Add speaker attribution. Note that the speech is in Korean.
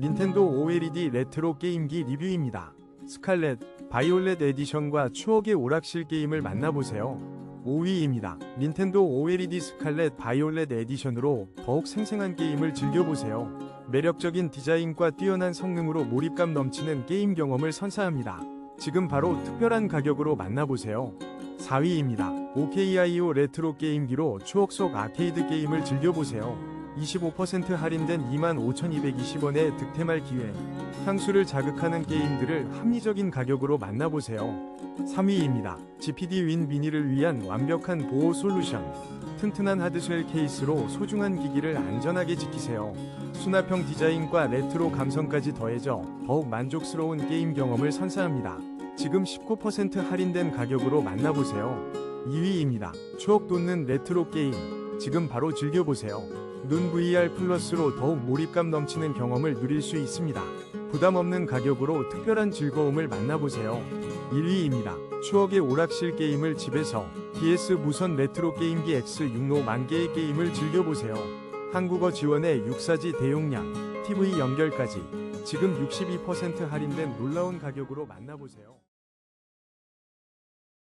Speaker 1: 닌텐도 OLED 레트로 게임기 리뷰입니다. 스칼렛, 바이올렛 에디션과 추억의 오락실 게임을 만나보세요. 5위입니다. 닌텐도 OLED 스칼렛 바이올렛 에디션으로 더욱 생생한 게임을 즐겨보세요. 매력적인 디자인과 뛰어난 성능으로 몰입감 넘치는 게임 경험을 선사합니다. 지금 바로 특별한 가격으로 만나보세요. 4위입니다. OKIO 레트로 게임기로 추억 속 아케이드 게임을 즐겨보세요. 25% 할인된 25,220원의 득템할 기회. 향수를 자극하는 게임들을 합리적인 가격으로 만나보세요. 3위입니다. GPD 윈 미니를 위한 완벽한 보호 솔루션. 튼튼한 하드쉘 케이스로 소중한 기기를 안전하게 지키세요. 수납형 디자인과 레트로 감성까지 더해져 더욱 만족스러운 게임 경험을 선사합니다. 지금 19% 할인된 가격으로 만나보세요. 2위입니다. 추억 돋는 레트로 게임. 지금 바로 즐겨보세요. 눈 VR 플러스로 더욱 몰입감 넘치는 경험을 누릴 수 있습니다. 부담 없는 가격으로 특별한 즐거움을 만나보세요. 1위입니다. 추억의 오락실 게임을 집에서 DS 무선 레트로 게임기 X6로 만 개의 게임을 즐겨보세요. 한국어 지원에 6사지 대용량, TV 연결까지 지금 62% 할인된 놀라운 가격으로 만나보세요.